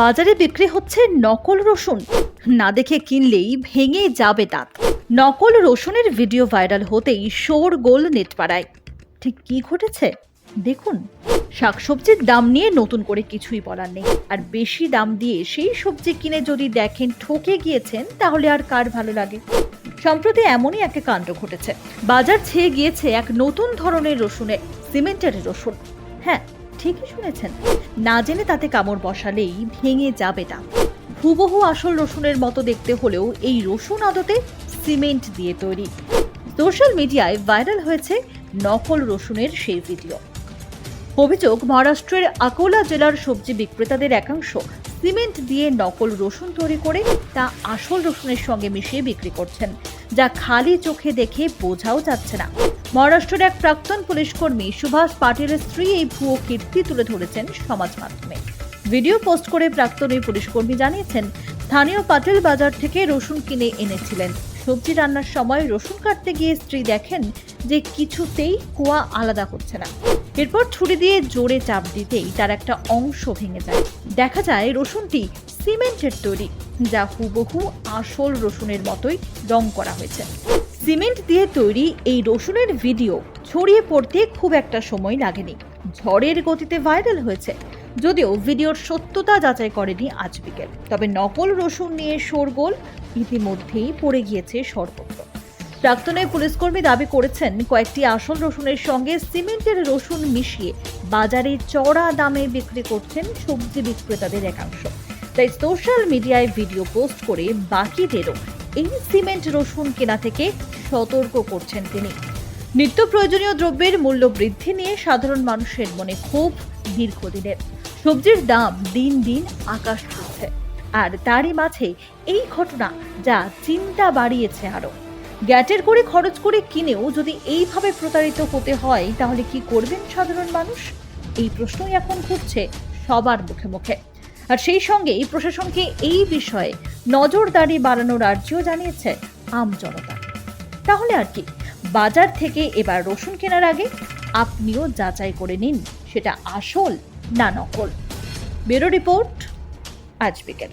বাজারে বিক্রি হচ্ছে নকল রসুন। না দেখে কিনলেই ভেঙে যাবে দাঁত নকল রসুনের ভিডিও ভাইরাল হতেই শোর গোল নেটপাড়ায়। ঠিক কি ঘটেছে? দেখুন। শাকসবজির দাম নিয়ে নতুন করে কিছুই বলার নেই। আর বেশি দাম দিয়ে সেই সবজি কিনে যদি দেখেন ঠকে গিয়েছেন, তাহলে আর কার ভালো লাগে? সম্প্রতি এমনই একটা কাণ্ড ঘটেছে। বাজার ছেয়ে গিয়েছে এক নতুন ধরনের রসুনে সিমেন্টের রসুন। হ্যাঁ ঠিকই শুনেছেন, না জেনে তাতে কামড় বসালেই ভেঙে যাবে দাঁত হুবহু আসল রসুনের মতো দেখতে হলেও এই রসুন আদতে সিমেন্ট দিয়ে তৈরি। সোশ্যাল মিডিয়ায় ভাইরাল হয়েছে নকল রসুনের সেই ভিডিও। অভিযোগ, মহারাষ্ট্রের আকোলা জেলার সবজি বিক্রেতাদের একাংশ সিমেন্ট দিয়ে নকল রসুন তৈরি করে তা আসল রসুনের সঙ্গে মিশিয়ে বিক্রি করছেন, যা খালি চোখে দেখে বোঝাও যাচ্ছে না। মহারাষ্ট্রের এক প্রাক্তন পুলিশ কর্মী সুভাষ পাটিলের স্ত্রী এই ভুয়ো কীর্তি তুলে ধরেছেন সমাজ মাধ্যমে। ভিডিও পোস্ট করে প্রাক্তন এই পুলিশ কর্মী জানিয়েছেন, স্থানীয় পাটিল বাজার থেকে রসুন কিনে এনেছিলেন। সবজি রান্নার সময় রসুন কাটতে গিয়ে স্ত্রী দেখেন যে কিছুতেই কুয়া আলাদা হচ্ছে না। এরপর ছুরি দিয়ে জোরে চাপ দিতেই তার একটা অংশ ভেঙে যায়। দেখা যায় রসুনটি সিমেন্টের তৈরি, যা হুবহু আসল রসুনের মতোই রং করা হয়েছে। সিমেন্ট দিয়ে তৈরি এই রসুনের ভিডিও ছড়িয়ে পড়তে খুব একটা সময় লাগেনি। ঝড়ের গতিতে ভাইরাল হয়েছে। যদিও ভিডিওর সত্যতা যাচাই করেনি আজ বিকেল। তবে নকল রসুন নিয়ে শোরগোল ইতিমধ্যেই পড়ে গিয়েছে সর্বত্র। প্রাক্তনের পুলিশকর্মী দাবি করেছেন, কয়েকটি আসল রসুনের সঙ্গে সিমেন্টের রসুন মিশিয়ে বাজারে চড়া দামে বিক্রি করছেন সবজি বিক্রেতাদের একাংশ। তাই সোশ্যাল মিডিয়ায় ভিডিও পোস্ট করে বাকিদেরও এই সিমেন্ট, রসুন কেনা থেকে সতর্ক করছেন তিনি। নিত্য প্রয়োজনীয় দ্রব্যের মূল্য বৃদ্ধি নিয়ে সাধারণ মানুষের মনে ক্ষোভ দীর্ঘদিনের। সবজির দাম দিন দিন আকাশ ছুটছে আর তারই মাঝে এই ঘটনা যা চিন্তা বাড়িয়েছে আরও গ্যাটের করে খরচ করে কিনেও যদি এইভাবে প্রতারিত হতে হয়, তাহলে কি করবেন সাধারণ মানুষ? এই প্রশ্নই এখন ঘুরছে সবার মুখে মুখে। আর সেই সঙ্গেই প্রশাসনকে এই বিষয়ে নজরদারি বাড়ানোর আর্জিও জানিয়েছে আম জনতা। তাহলে আর কি, বাজার থেকে এবার রসুন কেনার আগে আপনিও যাচাই করে নিন, সেটা আসল না নকল। ব্যুরো রিপোর্ট, আজ বিকেল।